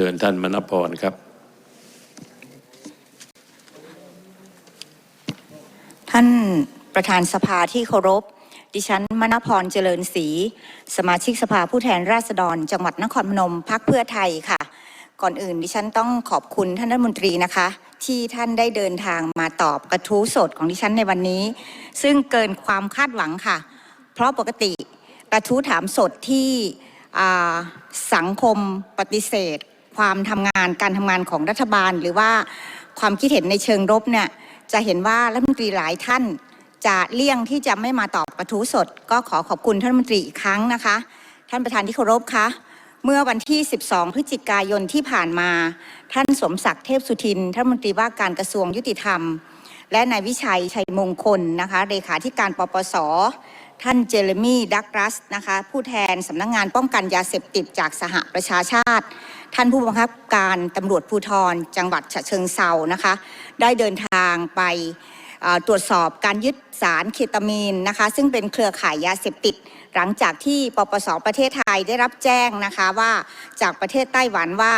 ชิญท่านมณพรครับ ท่านประธานสภาที่เคารพ ดิฉันมณพรเจริญศรีสมาชิกสภาผู้แทนราษฎร จังหวัดนครพนมพักเพื่อไทยค่ะ ก่อนอื่นดิฉันต้องขอบคุณท่านรัฐมนตรีนะคะ ที่ท่านได้เดินทางมาตอบกระทู้สดของดิฉันในวันนี้ ซึ่งเกินความคาดหวังค่ะ เพราะปกติกระทู้ถามสดที่สังคมปฏิเสธ ความทำงานการทำงานของรัฐบาล หรือว่าความคิดเห็นในเชิงรบเนี่ยจะเห็นว่ารัฐมนตรีหลายท่านจะเลี่ยงที่จะไม่มาตอบกระทู้สด ก็ขอขอบคุณท่านรัฐมนตรีอีกครั้งนะคะ ท่านประธานที่เคารพคะเมื่อวันที่ 12 พฤศจิกายนที่ผ่านมา ท่านสมศักดิ์เทพสุทินท่านรัฐมนตรีว่าการกระทรวงยุติธรรม และนายวิชัยชัยมงคลนะคะเลขาธิการปปส ท่านเจเรมี่ดักรัสนะคะผู้แทนสำนักงงานป้องกันยาเสพติดจากสหประชาชาติ ท่านผู้บังคับการตำรวจภูธรจังหวัดฉะเชิงเซานะคะได้เดินทางไปตรวจสอบการยึดสารเคตามีนนะคะซึ่งเป็นเครือข่ายยาเสพติด หลังจากที่ปปสประเทศไทยได้รับแจ้งนะคะว่าจากประเทศไต้หวันว่า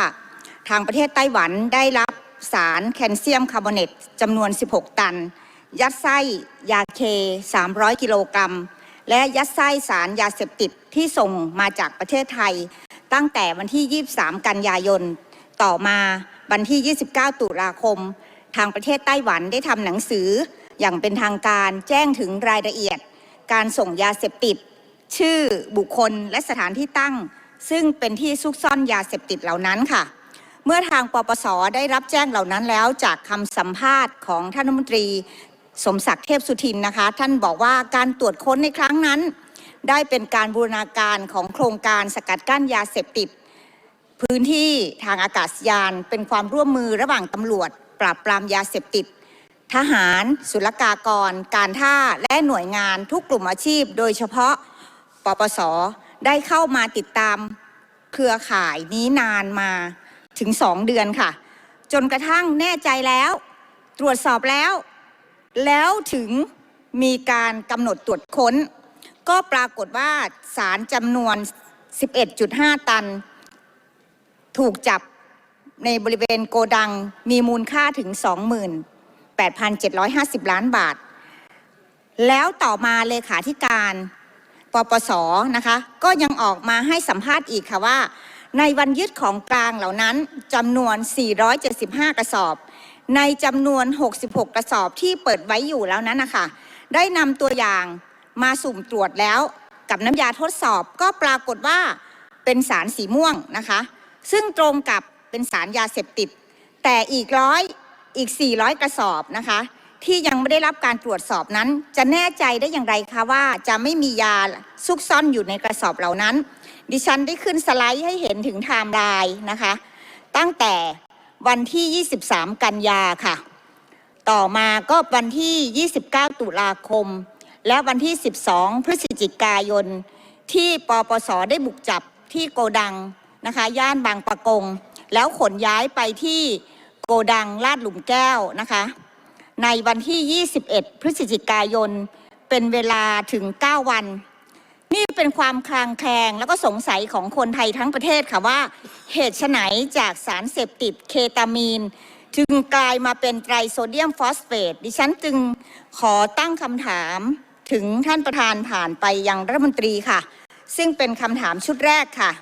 ทางประเทศไต้หวันได้รับ สารแคลเซียมคาร์บอเนตจำนวน 16 ตัน ยัดไส้ยาเค 300 กิโลกรัม และยัดไส้สารยาเสพติดที่ส่งมาจากประเทศไทย ตั้งแต่วันที่ 23 กันยายน ต่อมาวันที่ 29 ตุลาคม ทางประเทศไต้หวันได้ทำหนังสือ อย่างเป็นทางการแจ้งถึงรายละเอียด การส่งยาเสพติด ชื่อบุคคลและสถานที่ตั้ง ซึ่งเป็นที่ซุกซ่อนยาเสพติดเหล่านั้นค่ะ เมื่อทางปปสได้รับแจ้งเหล่านั้นแล้วจากคำสัมภาษณ์ของท่านรัฐมนตรีสมศักดิ์เทพสุทินนะคะ ท่านบอกว่าการตรวจค้นในครั้งนั้น ได้เป็นการบูรณาการของโครงการสกัดกั้นยาเสพติด พื้นที่ทางอากาศยานเป็นความร่วมมือระหว่างตำรวจ ปราบปรามยาเสพติด ทหาร ศุลกากร การท่าและหน่วยงานทุกกลุ่มอาชีพ โดยเฉพาะปปสได้เข้ามาติดตามเครือข่ายนี้นานมา ถึงสองเดือนค่ะ จนกระทั่งแน่ใจแล้ว ตรวจสอบแล้ว แล้วถึงมีการกำหนดตรวจค้น ก็ปรากฏว่าสารจำนวน 11.5 ตัน ถูกจับในบริเวณโกดังมีมูลค่าถึง 28,750 ล้านบาท แล้วต่อมาเลขาธิการปปสนะคะ ก็ยังออกมาให้สัมภาษณ์อีกค่ะว่า ในวันยึดของกลางเหล่านั้นจำนวน 475 กระสอบ ในจำนวน 66 กระสอบที่เปิดไว้อยู่แล้วนั้นนะคะได้นำตัวอย่างมาสุ่มตรวจแล้วกับน้ำยาทดสอบก็ปรากฏว่าเป็นสารสีม่วงนะคะ ซึ่งตรงกับเป็นสารยาเสพติด แต่อีกร้อยอีก 400 กระสอบนะคะ ที่ยังไม่ได้รับการตรวจสอบนั้น จะแน่ใจได้อย่างไรคะว่าจะไม่มียาซุกซ่อนอยู่ในกระสอบเหล่านั้น ดิฉันได้ขึ้นสไลด์ให้เห็นถึงไทม์ไลน์นะคะ ตั้งแต่วันที่ 23 กันยาค่ะ ต่อมาก็วันที่ 29 ตุลาคม และวันที่ 12 พฤศจิกายน ที่ปปสได้บุกจับที่โกดังนะคะ ย่านบางปะกง แล้วขนย้ายไปที่โกดังลาดหลุมแก้วนะคะ ในวันที่ 21 พฤศจิกายน เป็นเวลาถึง 9 วัน นี่เป็นความคลางแคลงแล้วก็สงสัยของคนไทยทั้งประเทศค่ะว่า เหตุไฉนจากสารเสพติดเคตามีน จึงกลายมาเป็นไตรโซเดียมฟอสเฟตดิฉันจึงขอตั้งคำถามถึงท่านประธานผ่านไปยังรัฐมนตรีค่ะ ซึ่งเป็นคำถามชุดแรกค่ะ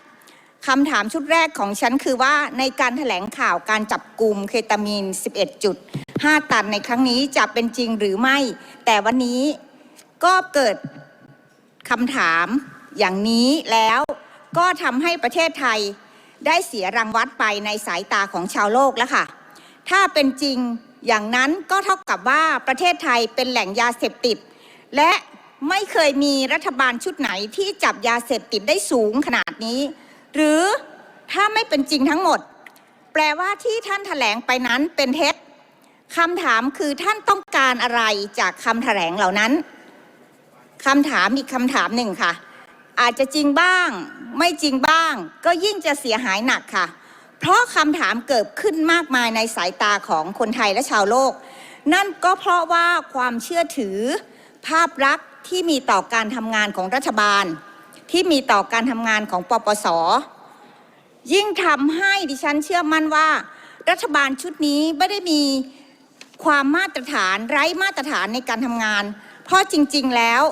คำถามชุดแรกของฉันคือว่าในการแถลงข่าวการจับกลุ่มเคตามีน 11.5 ตันในครั้งนี้จะเป็นจริงหรือไม่ แต่วันนี้ก็เกิด คำถามอย่างนี้แล้วก็ทำให้ประเทศไทยได้เสียรางวัลไปในสายตาของชาวโลกแล้วค่ะ ถ้าเป็นจริงอย่างนั้นก็เท่ากับว่าประเทศไทยเป็นแหล่งยาเสพติด และไม่เคยมีรัฐบาลชุดไหนที่จับยาเสพติดได้สูงขนาดนี้ หรือถ้าไม่เป็นจริงทั้งหมด แปลว่าที่ท่านแถลงไปนั้นเป็นเท็จคำถามคือท่านต้องการอะไรจากคำแถลงเหล่านั้น คำถามอีกคำถามหนึ่งค่ะ อาจจะจริงบ้าง ไม่จริงบ้าง ก็ยิ่งจะเสียหายหนักค่ะ เพราะคำถามเกิดขึ้นมากมายในสายตาของคนไทยและชาวโลก นั่นก็เพราะว่าความเชื่อถือ ภาพลักษณ์ที่มีต่อการทำงานของรัฐบาล ที่มีต่อการทำงานของปปส ยิ่งทำให้ดิฉันเชื่อมั่นว่า รัฐบาลชุดนี้ไม่ได้มีความมาตรฐานไร้มาตรฐานในการทำงาน เพราะจริง ๆ แล้ว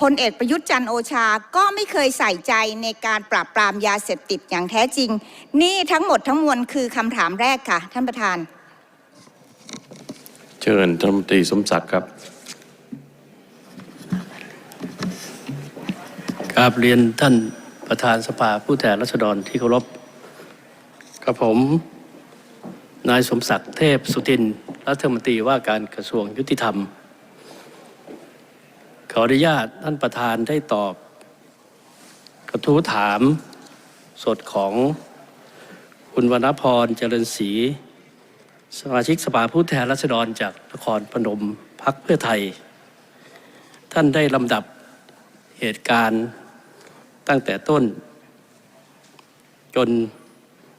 พลเอกประยุทธ์จันโอชาก็ไม่เคยใส่ใจในการปราบปรามยาเสพติดอย่างแท้จริง นี่ทั้งหมดทั้งมวลคือคำถามแรกค่ะ ท่านประธาน เชิญท่านรัฐมนตรีสมศักดิ์ครับกราบเรียนท่านประธานสภาผู้แทนราษฎรที่เคารพกับผม นายสมศักดิ์เทพสุทินรัฐมนตรีว่าการกระทรวงยุติธรรม ออนุญาตท่านประธานได้ตอบ กระทู้ถามสดของคุณวรรณพรเจริญศรีสมาชิกสภาผู้แทนราษฎรจากนครพนมพักเพื่อไทย ท่านได้ลำดับเหตุการณ์ตั้งแต่ต้น จน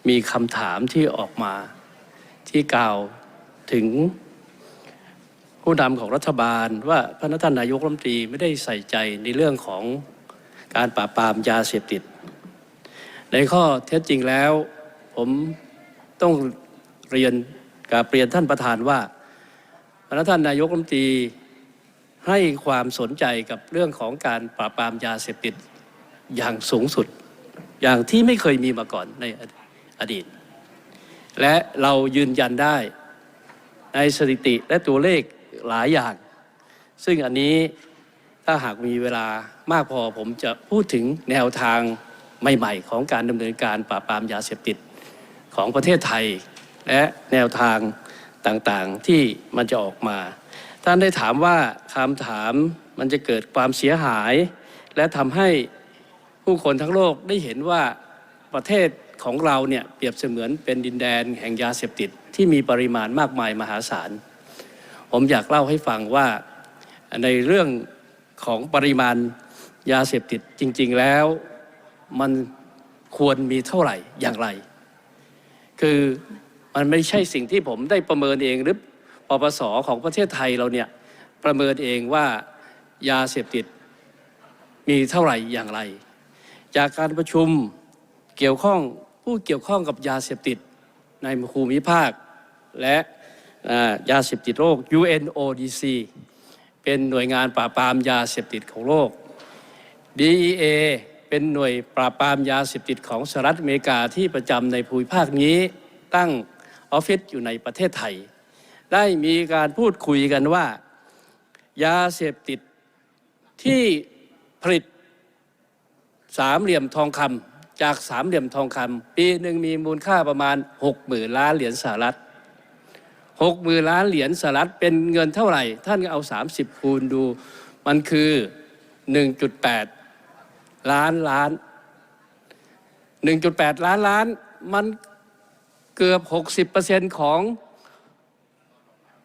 มีคำถามที่ออกมาที่กล่าวถึง ผู้นำของรัฐบาล ว่าพระท่านนายกรัฐมนตรีไม่ได้ใส่ใจในเรื่องของการปราบปรามยาเสพติด ในข้อเท็จจริงแล้ว ผมต้องเรียนกับเรียนท่านประธานว่าพระท่านนายกรัฐมนตรีให้ความสนใจกับเรื่องของการปราบปรามยาเสพติดอย่างสูงสุด อย่างที่ไม่เคยมีมาก่อนในอดีต และเรายืนยันได้ในสถิติและตัวเลข หลายอย่าง ซึ่งอันนี้ถ้าหากมีเวลามากพอผมจะพูดถึงแนวทางใหม่ ๆ ของการดำเนินการปราบปรามยาเสพติดของประเทศไทย และแนวทางต่างๆที่มันจะออกมา ท่านได้ถามว่าคำถามมันจะเกิดความเสียหาย และทำให้ผู้คนทั้งโลกได้เห็นว่าประเทศของเราเนี่ยเปรียบเสมือนเป็นดินแดนแห่งยาเสพติดที่มีปริมาณมากมายมหาศาล ผมอยากเล่าให้ฟังว่าในเรื่องของปริมาณยาเสพติดจริง ๆ แล้วมันควรมีเท่าไหร่อย่างไร คือมันไม่ใช่สิ่งที่ผมได้ประเมินเองหรือปปสของประเทศไทยเราเนี่ยประเมินเองว่ายาเสพติดมีเท่าไหร่อย่างไร จากการประชุมเกี่ยวข้องผู้เกี่ยวข้องกับยาเสพติดในภูมิภาค และ ยาเสพติดโลก UNODC เป็นหน่วยงานปราบปรามยาเสพติดของโลก DEA เป็นหน่วยปราบปรามยาเสพติดของสหรัฐอเมริกาที่ประจำในภูมิภาคนี้ตั้งออฟฟิศอยู่ในประเทศไทย ได้มีการพูดคุยกันว่า ยาเสพติดที่ผลิตสามเหลี่ยมทองคำจากสามเหลี่ยมทองคำปีหนึ่งมีมูลค่าประมาณหกหมื่นล้านเหรียญสหรัฐ หกหมื่นล้านเหรียญสหรัฐเป็นเงินเท่าไหร่ ท่านก็เอาสามสิบคูณดู มันคือหนึ่งจุดแปดล้านล้านหนึ่งจุดแปดล้านล้านมันเกือบหกสิบเปอร์เซ็นต์ของ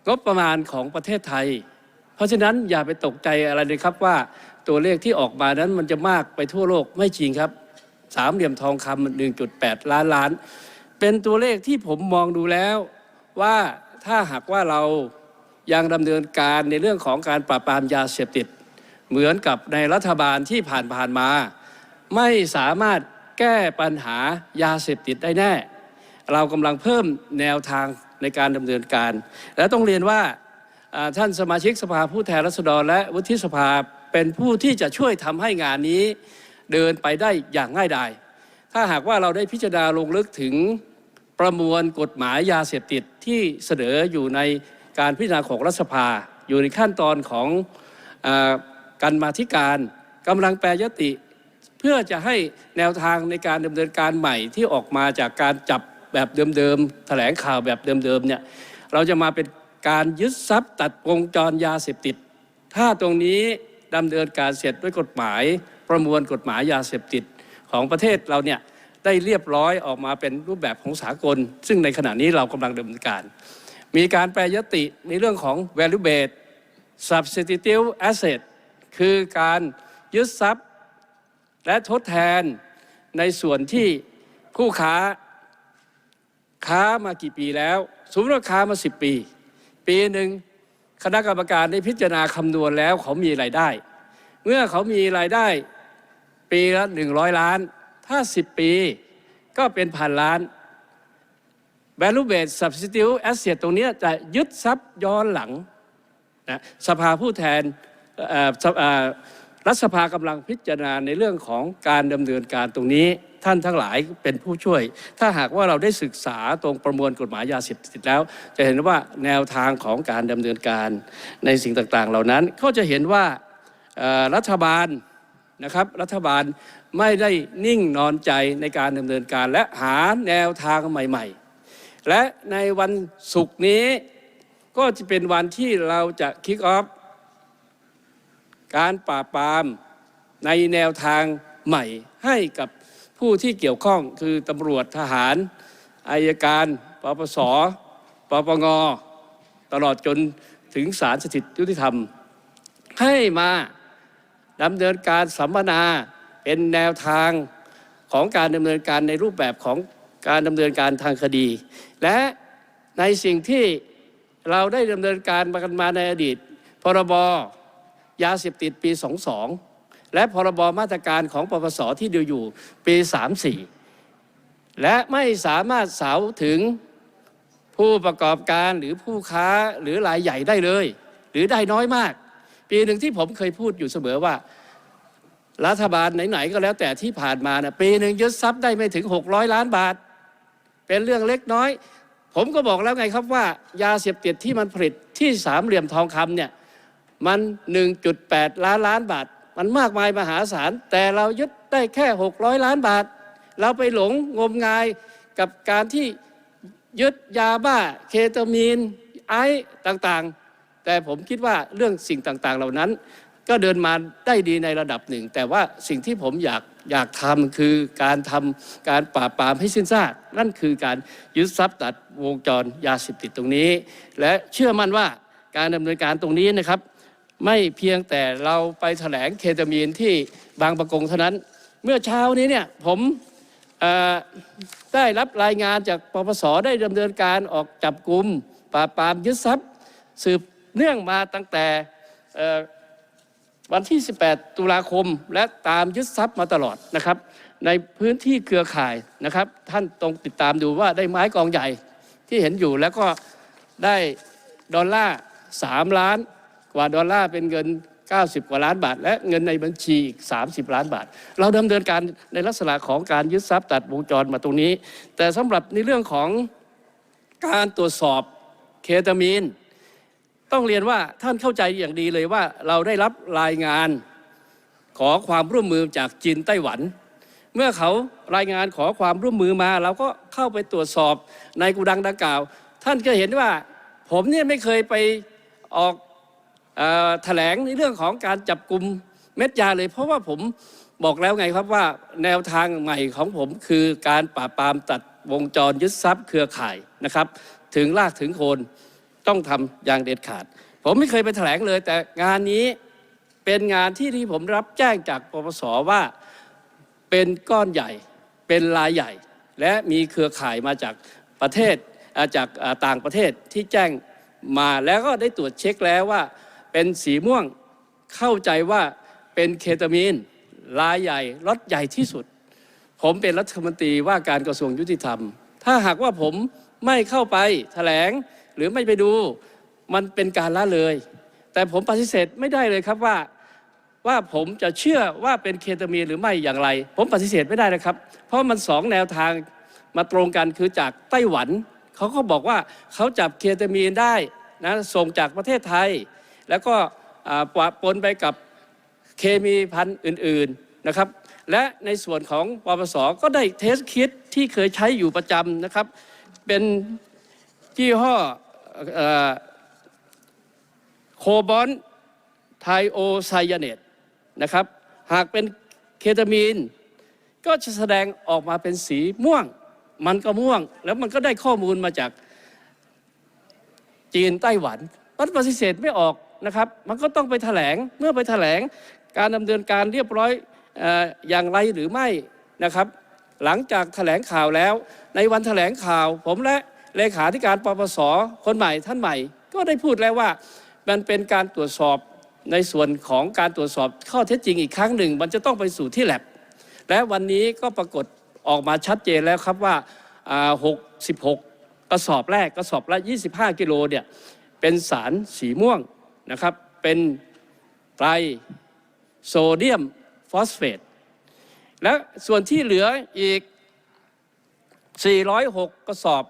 งบประมาณของประเทศไทย เพราะฉะนั้นอย่าไปตกใจอะไรเลยครับว่าตัวเลขที่ออกมานั้นมันจะมากไปทั่วโลกไม่จริงครับ สามเหลี่ยมทองคำ1.8ล้านล้าน เป็นตัวเลขที่ผมมองดูแล้วว่า ถ้าหากว่าเรายังดำเนินการในเรื่องของการปราบปรามยาเสพติด เหมือนกับในรัฐบาลที่ผ่านๆมา ไม่สามารถแก้ปัญหายาเสพติดได้แน่ เรากำลังเพิ่มแนวทางในการดำเนินการ และต้องเรียนว่าท่านสมาชิกสภาผู้แทนราษฎร และวุฒิสภาเป็นผู้ที่จะช่วยทำให้งานนี้เดินไปได้อย่างง่ายดายถ้าหากว่าเราได้พิจารณาลงลึกถึง ประมวลกฎหมายยาเสพติดที่เสนออยู่ในการพิจารณาของรัฐสภา อยู่ในขั้นตอนของอการมาธิการกำลังแปรยติ เพื่อจะให้แนวทางในการดำเนินการใหม่ที่ออกมาจากการจับแบบเดิมๆแถลงข่าวแบบเดิมๆเนี่ยเราจะมาเป็นการยึดทรัพย์ตัดวงจรยาเสพติด ถ้าตรงนี้ดำเนินการเสร็จด้วยกฎหมายประมวลกฎหมายยาเสพติดของประเทศเราเนี่ย ได้เรียบร้อยออกมาเป็นรูปแบบของสากล ซึ่งในขณะนี้เรากำลังดำเนินการ มีการแปรยติในเรื่องของ value based substitute asset คือการยึดทรัพย์ และทดแทนในส่วนที่คู่ค้าค้ามากี่ปีแล้ว สมมติว่าค้ามา 10 ปี ปีหนึ่งคณะกรรมการได้พิจารณาคำนวณแล้วเขามีรายได้ เมื่อเขามีรายได้ ปีละ100 ล้าน ถ้า 10 ปีก็เป็นพันล้าน value based substitute asset ตรงนี้จะยึดทรัพย์ย้อนหลังนะสภาผู้แทนรัฐสภากำลังพิจารณาในเรื่องของการดำเนินการตรงนี้ท่านทั้งหลายเป็นผู้ช่วย ถ้าหากว่าเราได้ศึกษาตรงประมวลกฎหมายยาเสพติดแล้ว จะเห็นว่าแนวทางของการดำเนินการในสิ่งต่างๆ เหล่านั้น ก็จะเห็นว่ารัฐบาลนะครับรัฐบาล ไม่ได้นิ่งนอนใจในการดำเนินการและหาแนวทางใหม่ ๆ และในวันศุกร์นี้ก็จะเป็นวันที่เราจะคิกออฟการปราบปรามในแนวทางใหม่ให้กับผู้ที่เกี่ยวข้องคือตำรวจทหารอายการปปสปปงตลอดจนถึงศาลสถิตยุติธรรม ให้มาดำเนินการสัมมนา เป็นแนวทางของการดำเนินการในรูปแบบของการดำเนินการทางคดี และในสิ่งที่เราได้ดำเนินการมากันมาในอดีต พรบยาเสพติดปี 22 และพรบมาตรการของปปสที่ดูอยู่ปี 34 และไม่สามารถสาวถึงผู้ประกอบการหรือผู้ค้าหรือรายใหญ่ได้เลย หรือได้น้อยมาก ปีหนึ่งที่ผมเคยพูดอยู่เสมอว่า รัฐบาลไหนๆก็แล้วแต่ที่ผ่านมานะปีหนึ่งยึดทรัพย์ได้ไม่ถึง 600 ล้านบาท เป็นเรื่องเล็กน้อย ผมก็บอกแล้วไงครับว่า ยาเสพติดที่มันผลิตที่สามเหลี่ยมทองคำเนี่ยมัน 1.8 ล้านล้านบาท มันมากมายมหาศาล แต่เรายึดได้แค่ 600 ล้านบาท เราไปหลงงมงายกับการที่ยึดยาบ้า เคตามีนไอซ์ต่างๆ แต่ผมคิดว่าเรื่องสิ่งต่างๆ เหล่านั้น ก็เดินมาได้ดีในระดับหนึ่ง แต่ว่าสิ่งที่ผมอยากอยากทำคือการทำการปราบปรามให้สิ้นซากนั่นคือการยึดทรัพย์ตัดวงจรยาเสพติดตรงนี้ และเชื่อมั่นว่าการดำเนินการตรงนี้นะครับ ไม่เพียงแต่เราไปแถลงเคตามีนที่บางประกงเท่านั้น เมื่อเช้านี้เนี่ยผมได้รับรายงานจากปปสได้ดำเนินการออกจับกลุ่มปราบปรามยึดทรัพย์ สืบเนื่องมาตั้งแต่ วันที่ 18 ตุลาคมและตามยึดทรัพย์มาตลอดนะครับ ในพื้นที่เครือข่ายนะครับ ท่านตรงติดตามดูว่าได้ไม้กองใหญ่ที่เห็นอยู่แล้วก็ได้ดอลลาร์ 3 ล้านกว่าดอลลาร์เป็นเงิน 90 กว่าล้านบาท และเงินในบัญชีอีก 30 ล้านบาท เราดำเนินการในลักษณะของการยึดทรัพย์ตัดวงจรมาตรงนี้ แต่สำหรับในเรื่องของการตรวจสอบเคตามีน ต้องเรียนว่าท่านเข้าใจอย่างดีเลยว่าเราได้รับรายงานขอความร่วมมือจากจีนไต้หวัน เมื่อเขารายงานขอความร่วมมือมา เราก็เข้าไปตรวจสอบในกูดังดังกล่าว ท่านก็เห็นว่าผมเนี่ยไม่เคยไปออกอแถลงในเรื่องของการจับกลุ่มเม็ดยาเลย เพราะว่าผมบอกแล้วไงครับว่าแนวทางใหม่ของผมคือการปราบปรามตัดวงจรยึดทรัพย์เครือข่ายนะครับ ถึงรากถึงโคน ต้องทำอย่างเด็ดขาด ผมไม่เคยไปแถลงเลย แต่งานนี้เป็นงานที่ที่ผมรับแจ้งจากปปสว่าเป็นก้อนใหญ่เป็นรายใหญ่ และมีเครือข่ายมาจากประเทศาจากต่างประเทศที่แจ้งมาแล้วก็ได้ตรวจเช็คแล้วว่า เป็นสีม่วงเข้าใจว่าเป็นเคตามีนรายใหญ่รถใหญ่ที่สุด ผมเป็นรัฐมนตรีว่าการกระทรวงยุติธรรม ถ้าหากว่าผมไม่เข้าไปแถลง หรือไม่ไปดูมันเป็นการละเลย แต่ผมปฏิเสธไม่ได้เลยครับว่าว่าผมจะเชื่อว่าเป็นเคตามีนหรือไม่อย่างไร ผมปฏิเสธไม่ได้นะครับ เพราะมันสองแนวทางมาตรงกันคือจากไต้หวัน เขาก็บอกว่าเขาจับเคตามีนได้นะส่งจากประเทศไทย แล้วก็ปะปนไปกับเคมีพันธุ์อื่นๆนะครับ และในส่วนของปปสก็ได้เทสคิดที่เคยใช้อยู่ประจำนะครับ เป็นยี่ห้อ โคบอลไทโอไซยาเนตนะครับ หากเป็นเคตามีน ก็จะแสดงออกมาเป็นสีม่วง มันก็ม่วง แล้วมันก็ได้ข้อมูลมาจากจีนไต้หวันมันปฏิเสธไม่ออกนะครับ มันก็ต้องไปแถลง เมื่อไปแถลงการดำเนินการเรียบร้อยอออย่างไรหรือไม่นะครับ หลังจากแถลงข่าวแล้ว ในวันแถลงข่าว ผมและ เลขาธิการปปสคนใหม่ท่านใหม่ ก็ได้พูดแล้วว่า มันเป็นการตรวจสอบในส่วนของการตรวจสอบข้อเท็จจริงอีกครั้งหนึ่ง มันจะต้องไปสู่ที่แลบและวันนี้ก็ปรากฏออกมาชัดเจนแล้วครับว่าอ่า66 กระสอบแรกกระสอบละ 25 กิโลเนี่ยเป็นสารสีม่วงนะครับเป็นไตรโซเดียมฟอสเฟตและส่วนที่เหลืออีก 406 กระสอบ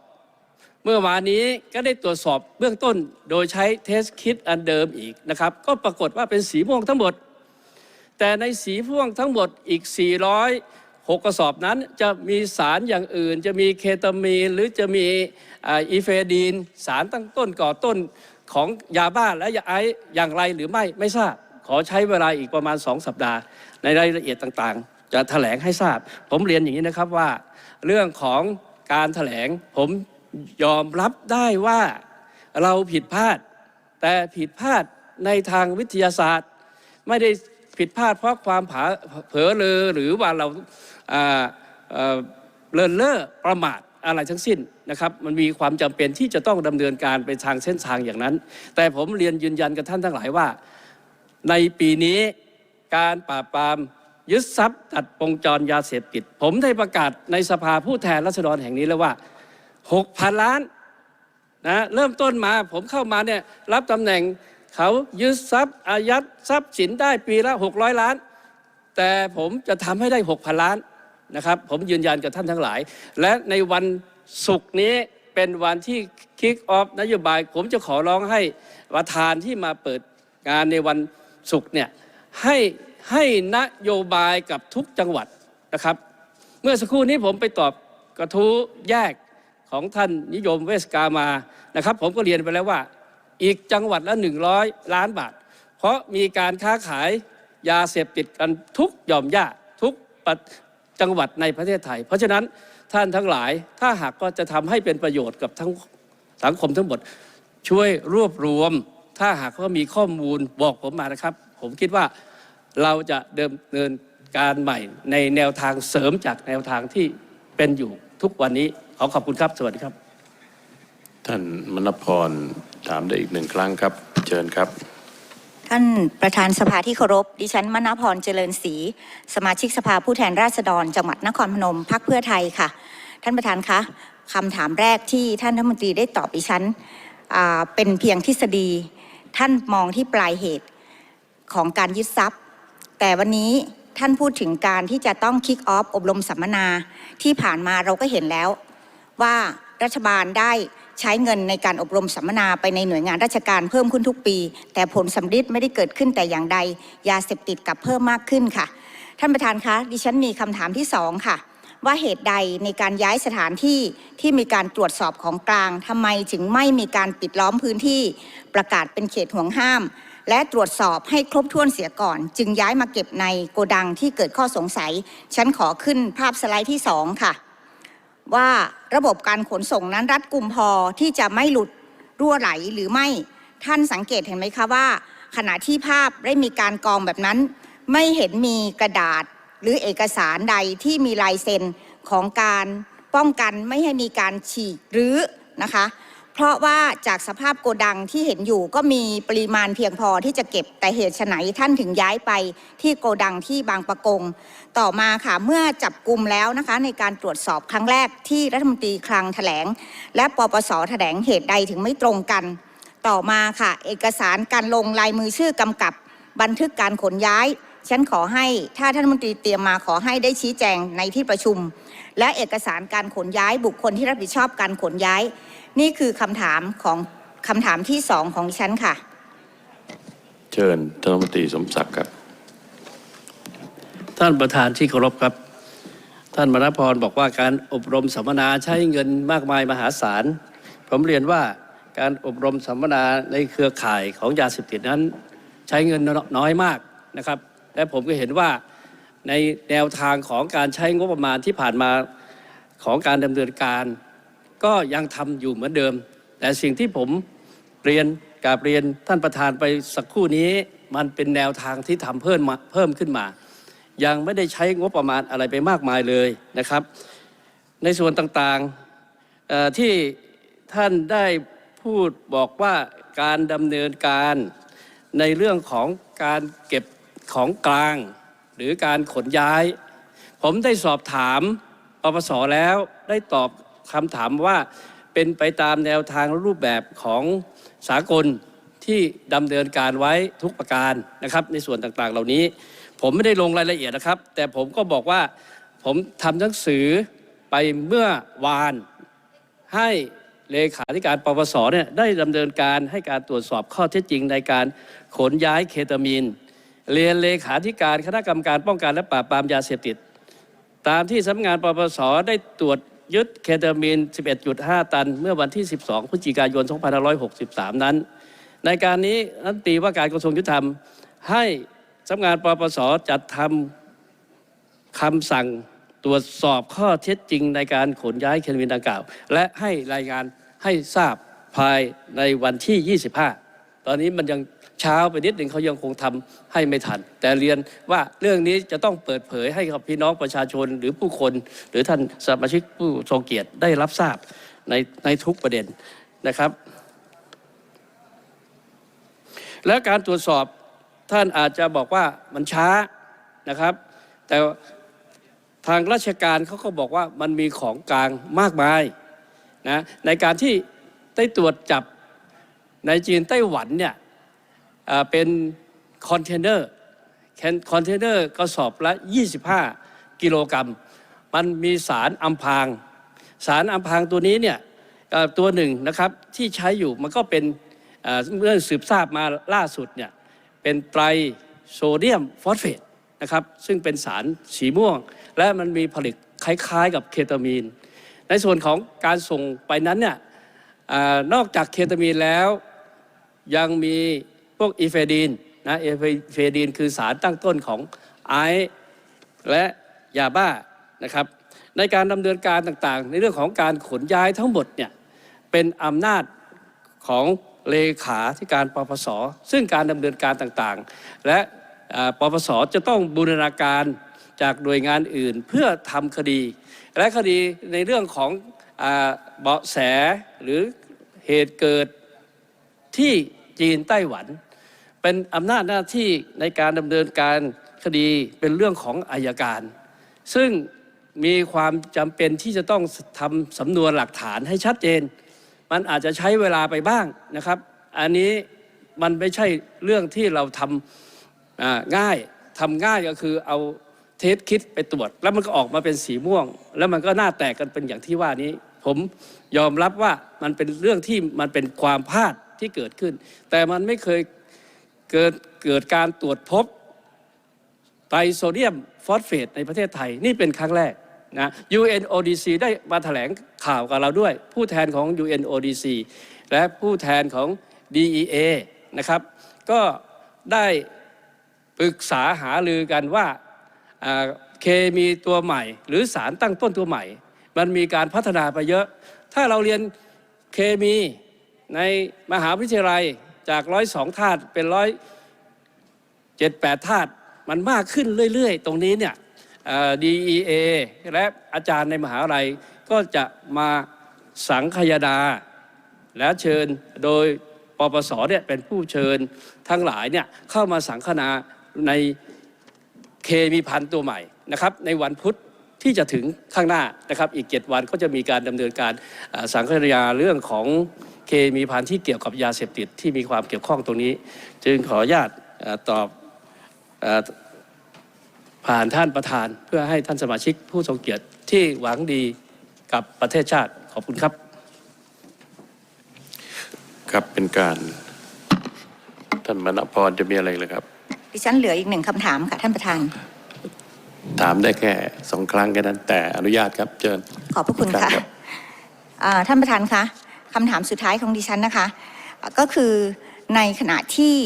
เมื่อวานนี้ก็ได้ตรวจสอบเบื้องต้นโดยใช้เทสคิดอันเดิมอีกนะครับ ก็ปรากฏว่าเป็นสีม่วงทั้งหมด แต่ในสีม่วงทั้งหมดอีก 406 กระสอบนั้น จะมีสารอย่างอื่น จะมีเคตามีน หรือจะมีอีเฟดีน สารตั้งต้นก่อต้นของยาบ้าและยาไอซ์อย่างไรหรือไม่ไม่ทราบ ขอใช้เวลาอีกประมาณ 2 สัปดาห์ ในรายละเอียดต่างๆ จะแถลงให้ทราบ ผมเรียนอย่างนี้นะครับว่า เรื่องของการแถลงผม ยอมรับได้ว่าเราผิดพลาด แต่ผิดพลาดในทางวิทยาศาสตร์ ไม่ได้ผิดพลาดเพราะความผาเผลอเลอหรือว่าเราอ่าเอ่อเลินเล่อประมาทอะไรทั้งสิ้นนะครับ มันมีความจำเป็นที่จะต้องดำเนินการไปทางเส้นทางอย่างนั้น แต่ผมเรียนยืนยันกับท่านทั้งหลายว่า ในปีนี้การปราบปรามยึดทรัพย์ตัดวงจรยาเสพติด ผมได้ประกาศในสภาผู้แทนราษฎรแห่งนี้แล้วว่า 6,000ล้านนะเริ่มต้นมาผมเข้ามาเนี่ยรับตำแหน่งเขายึดทรัพย์อายัดทรัพย์สินได้ปีละ600ล้าน แต่ผมจะทำให้ได้6,000ล้านนะครับ ผมยืนยันกับท่านทั้งหลาย และในวันศุกร์นี้เป็นวันที่คิกออฟนโยบาย ผมจะขอร้องให้ประธานที่มาเปิดงานในวันศุกร์เนี่ยให้ให้นโยบายกับทุกจังหวัดนะครับ เมื่อสักครู่นี้ผมไปตอบกระทู้แยก ของท่านนิยมเวสกามานะครับ ผมก็เรียนไปแล้วว่า อีกจังหวัดละ 100 ล้านบาท เพราะมีการค้าขายยาเสพติดกันทุกหย่อมย่าทุกจังหวัดในประเทศไทย เพราะฉะนั้นท่านทั้งหลายถ้าหากก็จะทำให้เป็นประโยชน์กับทั้งสังคมทั้งหมด ช่วยรวบรวม ถ้าหากว่ามีข้อมูลบอกผมมานะครับ ผมคิดว่าเราจะเดิมเนินการใหม่ในแนวทางเสริมจากแนวทางที่เป็นอยู่ ทุกวันนี้ขอขอบคุณครับ สวัสดีครับ ท่านมณพรถามได้อีกหนึ่งครั้งครับ เชิญครับ ท่านประธานสภาที่เคารพ ดิฉันมณพรเจริญศรีสมาชิกสภาผู้แทนราษฎร จังหวัดนครพนมพักเพื่อไทยค่ะ ท่านประธานคะคำถามแรกที่ท่านรัฐมนตรีได้ตอบดิฉันอ่าเป็นเพียงทฤษฎี ท่านมองที่ปลายเหตุของการยึดทรัพย์ แต่วันนี้ ท่านพูดถึงการที่จะต้องคิกออฟอบรมสัมมนาที่ผ่านมาเราก็เห็นแล้ว ว่ารัฐบาลได้ใช้เงินในการอบรมสัมมนาไปในหน่วยงานราชการเพิ่มขึ้นทุกปี แต่ผลสำฤทธิ์ไม่ได้เกิดขึ้นแต่อย่างใด ยาเสพติดกลับเพิ่มมากขึ้นค่ะ ท่านประธานคะดิฉันมีคำถามที่สองค่ะ ว่าเหตุใดในการย้ายสถานที่ที่มีการตรวจสอบของกลางทำไมถึงไม่มีการปิดล้อมพื้นที่ประกาศเป็นเขตห่วงห้าม และตรวจสอบให้ครบถ้วนเสียก่อน จึงย้ายมาเก็บในโกดังที่เกิดข้อสงสัย ฉันขอขึ้นภาพสไลด์ที่สองค่ะ ว่าระบบการขนส่งนั้นรัดกุมพอที่จะไม่หลุดรั่วไหลหรือไม่ท่านสังเกตเห็นไหมคะว่า ขณะที่ภาพได้มีการกองแบบนั้น ไม่เห็นมีกระดาษหรือเอกสารใดที่มีลายเซ็นของการป้องกันไม่ให้มีการฉีกหรือนะคะ เพราะว่าจากสภาพโกดังที่เห็นอยู่ก็มีปริมาณเพียงพอที่จะเก็บแต่เหตุไฉนท่านถึงย้ายไปที่โกดังที่บางปะกง ต่อมาค่ะเมื่อจับกลุ่มแล้วนะคะในการตรวจสอบครั้งแรกที่รัฐมนตรีคลังแถลง และปปสแถลงเหตุใดถึงไม่ตรงกัน ต่อมาค่ะ เอกสารการลงลายมือชื่อกำกับบันทึกการขนย้าย ฉันขอให้ถ้าท่านรัฐมนตรีเตรียมมาขอให้ได้ชี้แจงในที่ประชุม และเอกสารการขนย้ายบุคคลที่รับผิดชอบการขนย้าย นี่คือคำถามของคำถามที่สองของดิฉันค่ะ เชิญท่านรัฐมนตรีสมศักดิ์ครับ ท่านประธานที่เคารพครับ ท่านมณพรบอกว่าการอบรมสัมมนาใช้เงินมากมายมหาศาล ผมเรียนว่าการอบรมสัมมนาในเครือข่ายของยาเสพติดนั้น ใช้เงินน้อยมากนะครับ และผมก็เห็นว่า ในแนวทางของการใช้งบประมาณที่ผ่านมาของการดำเนินการ ก็ยังทำอยู่เหมือนเดิม แต่สิ่งที่ผมเรียนกาบเรียนท่านประธานไปสักครู่นี้ มันเป็นแนวทางที่ทำเพิ่มมาเพิ่มขึ้นมา ยังไม่ได้ใช้งบประมาณอะไรไปมากมายเลยนะครับ ในส่วนต่างๆที่ท่านได้พูดบอกว่าการดำเนินการในเรื่องของการเก็บของกลาง รือการขนย้าย ผมได้สอบถามปปสแล้วได้ตอบคำถามว่าเป็นไปตามแนวทางรูปแบบของสากลที่ดำเนินการไว้ทุกประการนะครับในส่วนต่างๆ เหล่านี้ ผมไม่ได้ลงรายละเอียดนะครับ แต่ผมก็บอกว่าผมทำหนังสือไปเมื่อวานให้เลขาธิการปปสเนี่ยได้ดำเนินการให้การตรวจสอบข้อเท็จจริงในการขนย้ายเคตามีน เรียนเลขาธิการคณะกรรมการป้องกันและปราบปรามยาเสพติด ตามที่สำนักงานปปสได้ตรวจยึดเคตามีน 11.5 ตัน เมื่อวันที่ 12 พฤศจิกายน 2563 นั้น ในการนี้รัฐมนตรีว่าการกระทรวงยุติธรรม ให้สำนักงานปปสจัดทำคำสั่งตรวจสอบข้อเท็จจริงในการขนย้ายเคตามีนดังกล่าว และให้รายงานให้ทราบภายในวันที่ 25 ตอนนี้มันยังเช้าไปนิดหนึ่งเขายังคงทำให้ไม่ทัน แต่เรียนว่าเรื่องนี้จะต้องเปิดเผยให้กับพี่น้องประชาชนหรือผู้คน หรือท่านสมาชิกผู้ทรงเกียรติได้รับทราบในในทุกประเด็นนะครับ และการตรวจสอบท่านอาจจะบอกว่ามันช้านะครับ แต่ทางราชการเขาก็บอกว่ามันมีของกลางมากมายนะในการที่ได้ตรวจจับ ในจีนไต้หวันเนี่ยเป็นคอนเทนเนอร์คอนเทนเนอร์กระสอบละ 25 กิโลกรัม มันมีสารอัมพาง สารอัมพางตัวนี้เนี่ยตัวหนึ่งนะครับที่ใช้อยู่มันก็เป็นเรื่องสืบทราบมาล่าสุดเนี่ยเป็นไตรโซเดียมฟอสเฟตนะครับซึ่งเป็นสารสีม่วง และมันมีผลิตคล้าย ๆ กับเคตามีน ในส่วนของการส่งไปนั้นเนี่ยอนอกจากเคตามีนแล้ว ยังมีพวกอีเฟดีนนะอีเฟดีนคือสารตั้งต้นของไอซ์และยาบ้านะครับ ในการดำเนินการต่างๆ ในเรื่องของการขนย้ายทั้งหมดเนี่ยเป็นอำนาจของเลขาธิการปปส ซึ่งการดำเนินการต่างๆ และปปสจะต้องบูรณาการจากหน่วยงานอื่นเพื่อทำคดี และคดีในเรื่องของเบาะแสหรือเหตุเกิด ที่จีนไต้หวัน เป็นอำนาจหน้าที่ในการดำเนินการคดีเป็นเรื่องของอายการ ซึ่งมีความจำเป็นที่จะต้องทำสำนวนหลักฐานให้ชัดเจน มันอาจจะใช้เวลาไปบ้างนะครับ อันนี้มันไม่ใช่เรื่องที่เราทำง่ายทำง่ายก็คือเอาเทสคิดไปตรวจ แล้วมันก็ออกมาเป็นสีม่วง แล้วมันก็หน้าแตกกันเป็นอย่างที่ว่านี้ ผมยอมรับว่ามันเป็นเรื่องที่มันเป็นความพลาด ที่เกิดขึ้น แต่มันไม่เคยเกิดเกิดการตรวจพบไตรโซเดียมฟอสเฟตในประเทศไทยนี่เป็นครั้งแรกนะ UNODC ได้มาแถลงข่าวกับเราด้วย ผู้แทนของ UNODC และผู้แทนของ DEA นะครับ ก็ได้ปรึกษาหารือกันว่าเคมีตัวใหม่ หรือสารตั้งต้นตัวใหม่ มันมีการพัฒนาไปเยอะ ถ้าเราเรียนเคมี ในมหาวิทยาลัยจากร้อยสองธาตุเป็นร้อยเจ็ดแปดธาตุมันมากขึ้นเรื่อยๆ ตรงนี้เนี่ยเอ่อ DEA และอาจารย์ในมหาวิทยาลัยก็จะมาสังคายนาและเชิญโดยปปสเนี่ยเป็นผู้เชิญทั้งหลายเนี่ยเข้ามาสังคนาในเคมีพันตัวใหม่นะครับในวันพุธที่จะถึงข้างหน้านะครับอีก 7 วันก็จะมีการดำเนินการสังคยาเรื่องของ เคมีพันธุ์ที่เกี่ยวกับยาเสพติดที่มีความเกี่ยวข้องตรงนี้ จึงขออนุญาตเอ่อตอบเอ่อผ่านท่านประธาน เพื่อให้ท่านสมาชิกผู้ทรงเกียรติที่หวังดีกับประเทศชาติขอบคุณครับ ครับเป็นการท่านมณพรจะมีอะไรเลยครับดิฉันเหลืออีกหนึ่งคำถามค่ะท่านประธาน ถามได้แค่สองครั้งแค่นั้นแต่อนุญาตครับเชิญขอบพระคุณค่ะรับอ่าท่านประธานคะ คำถามสุดท้ายของดิฉันนะคะ ก็คือในขณะที่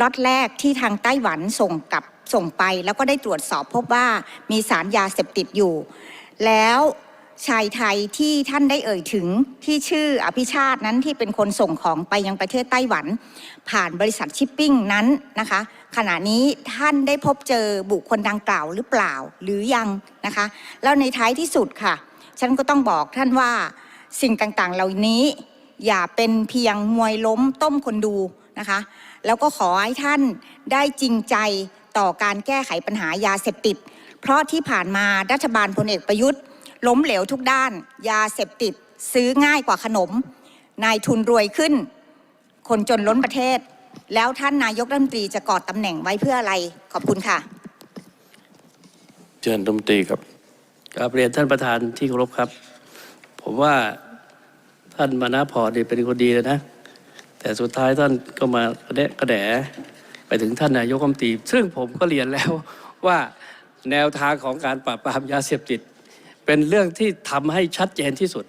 ล็อตแรกที่ทางไต้หวันส่งกลับส่งไป แล้วก็ได้ตรวจสอบพบว่ามีสารยาเสพติดอยู่ แล้วชายไทยที่ท่านได้เอ่ยถึงที่ชื่ออภิชาตินั้นที่เป็นคนส่งของไปยังประเทศไต้หวัน ผ่านบริษัทชิปปิ้งนั้นนะคะ ขณะนี้ท่านได้พบเจอบุคคลดังกล่าวหรือเปล่าหรือยังนะคะ แล้วในท้ายที่สุดค่ะ ฉันก็ต้องบอกท่านว่า สิ่งต่างๆ เหล่านี้อย่าเป็นเพียงมวยล้มต้มคนดูนะคะ แล้วก็ขอให้ท่านได้จริงใจต่อการแก้ไขปัญหายาเสพติด เพราะที่ผ่านมารัฐบาลพลเอกประยุทธ์ ล้มเหลวทุกด้าน ยาเสพติดซื้อง่ายกว่าขนม นายทุนรวยขึ้น คนจนล้นประเทศ แล้วท่านนายกรัฐมนตรีจะกอดตำแหน่งไว้เพื่ออะไรขอบคุณค่ะ เชิญรัฐมนตรีครับกราบเรียนท่านประธานที่เคารพครับ ผมว่า ท่านมานะพรเนี่ยเป็นคนดีเลยนะ แต่สุดท้ายท่านก็มากระแดะกระแดะไปถึงท่านนายกรัฐมนตรีซึ่งผมก็เรียนแล้วว่าแนวทางของการปราบปรามยาเสพติด เป็นเรื่องที่ทำให้ชัดเจนที่สุด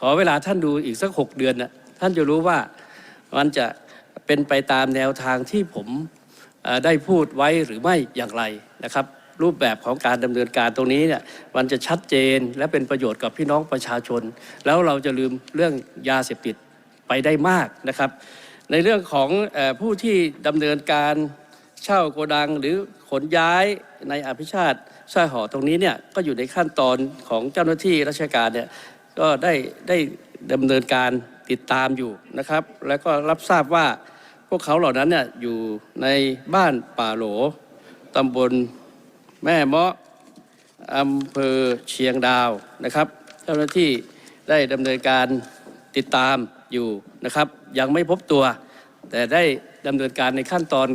ขอเวลาท่านดูอีกสักหกเดือนนะท่านจะรู้ว่ามันจะเป็นไปตามแนวทางที่ผมได้พูดไว้หรือไม่อย่างไรนะครับ รูปแบบของการดำเนินการตรงนี้เนี่ยมันจะชัดเจนและเป็นประโยชน์กับพี่น้องประชาชน แล้วเราจะลืมเรื่องยาเสพติดไปได้มากนะครับ ในเรื่องของอผู้ที่ดำเนินการเช่าโกดังหรือขนย้ายในอภิชาติสร้อยหอตรงนี้เนี่ยก็อยู่ในขั้นตอนของเจ้าหน้าที่ราชการเนี่ยก็ได้ได้ดำเนินการติดตามอยู่นะครับ แล้วก็รับทราบว่าพวกเขาเหล่านั้นเนี่ยอยู่ในบ้านป่าโหลตำบล แม่เมาะอำเภอเชียงดาวนะครับ เจ้าหน้าที่ได้ดำเนินการติดตามอยู่นะครับ ยังไม่พบตัว แต่ได้ดำเนินการในขั้นตอน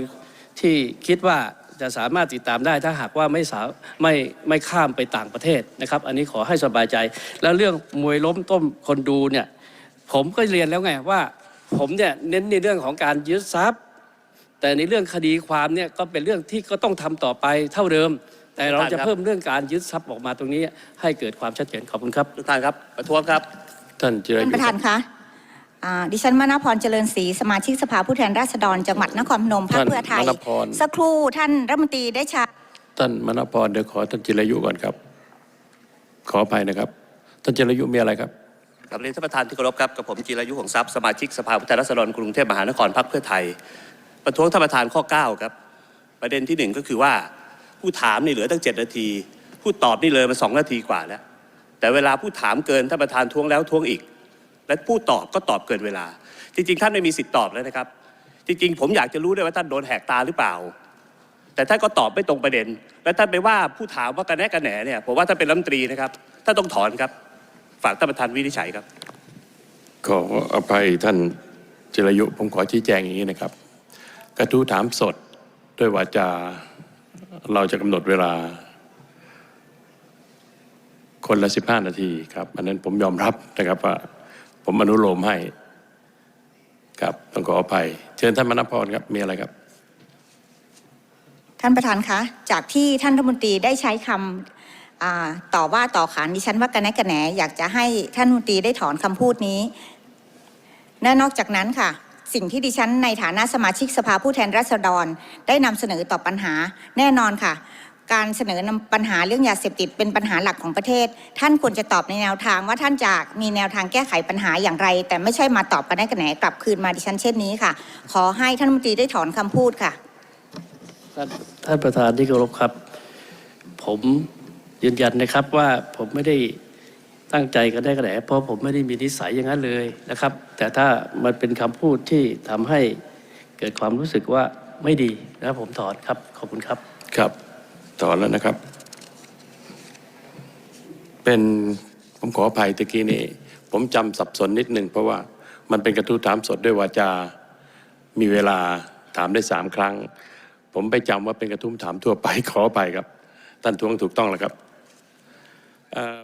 ที่คิดว่าจะสามารถติดตามได้ถ้าหากว่าไม่สาไม่ไม่ข้ามไปต่างประเทศนะครับ อันนี้ขอให้สบายใจ แล้วเรื่องมวยล้มต้มคนดูเนี่ยผมก็เรียนแล้วไงว่า ผมเนี่ยเน้นในเรื่องของการยึดทรัพย์ แต่ในเรื่องคดีความเนี่ยก็เป็นเรื่องที่ก็ต้องทำต่อไปเท่าเดิม แต่เราจะเพิ่มเรื่องการยึดทรัพย์ออกมาตรงนี้ ให้เกิดความชัดเจนขอบคุณครับทุกท่านครับประท้วงครับท่านจิราท่านยุประธานคะอ่าดิฉันมณพรเจริญศรีสมาชิกสภาผู้แทนราษฎรจังหวัดนครพนมพรรคเพื่อไทยมณพรสักครู่ท่านรัฐมนตรีได้ใช้ท่านมณพรเดี๋ยวขอท่านจิรายุก่อนครับ ขออภัยนะครับ ท่านจิรายุมีอะไรครับกับเรียนท่านประธานที่เคารพครับกับผมจีรายุของทรัพย์สมาชิกสภาผู้แทนราษฎรกรุงเทพมหานครพรรคเพื่อไทย ประท้วงท่านประธานข้อ 9 ครับ ประเด็นที่หนึ่งก็คือว่า ผู้ถามนี่เหลือตั้ง 7 นาที ผู้ตอบนี่เลยมา 2 นาทีกว่าแล้ว แต่เวลาผู้ถามเกินท่านประธานท้วงแล้วท้วงอีก และผู้ตอบก็ตอบเกินเวลา จริง ๆ ท่านไม่มีสิทธิ์ตอบแล้วนะครับ จริง ๆ ผมอยากจะรู้ด้วยว่าท่านโดนแหกตาหรือเปล่า แต่ท่านก็ตอบไม่ตรงประเด็น และท่านไปว่าผู้ถามว่ากระแนะกระแหนเนี่ยผมว่าท่านเป็นรัฐมนตรีนะครับท่านต้องถอนครับฝากท่านประธานวินิจฉัยครับ ขออภัยท่านจิรยุผมขอชี้แจงอย่างนี้นะครับ กระทู้ถามสดด้วยวาจา เราจะกำหนดเวลา คนละสิบห้านาทีครับอันนั้นผมยอมรับนะครับว่าผมอนุโลมให้ ครับต้องขออภัย เชิญท่านมณพรครับ มีอะไรครับ ท่านประธานคะ จากที่ท่านรัฐมนตรีได้ใช้คำต่อว่าต่อขานดิฉันว่ากระแนะกระแหนอยากจะให้ท่านรัฐมนตรีได้ถอนคำพูดนี้และนอกจากนั้นค่ะ สิ่งที่ดิฉันในฐานะสมาชิกสภาผู้แทนราษฎร ได้นำเสนอต่อปัญหาแน่นอนค่ะ การเสนอนำปัญหาเรื่องยาเสพติดเป็นปัญหาหลักของประเทศ ท่านควรจะตอบในแนวทางว่าท่านจะมีแนวทางแก้ไขปัญหาอย่างไร แต่ไม่ใช่มาตอบกระแนะกระแหนกลับคืนมาดิฉันเช่นนี้ค่ะ ขอให้ท่านรัฐมนตรีได้ถอนคำพูดค่ะทท่านประธานที่เคารพครับ ผมยืนยันนะครับว่าผมไม่ได้ ตั้งใจกันได้กระแหนเพราะผมไม่ได้มีนิสัยอย่างนั้นเลยนะครับ แต่ถ้ามันเป็นคำพูดที่ทำให้เกิดความรู้สึกว่าไม่ดีนะผมถอนครับขอบคุณครับครับถอนแล้วนะครับ เป็นผมขออภัยตะกี้นี่ผมจำสับสนนิดหนึ่งเพราะว่ามันเป็นกระทู้ถามสดด้วยวาจา มีเวลาถามได้สามครั้ง ผมไปจำว่าเป็นกระทู้ถามทั่วไปขออภัยครับท่านทวงถูกต้องแล้วครับอ่อ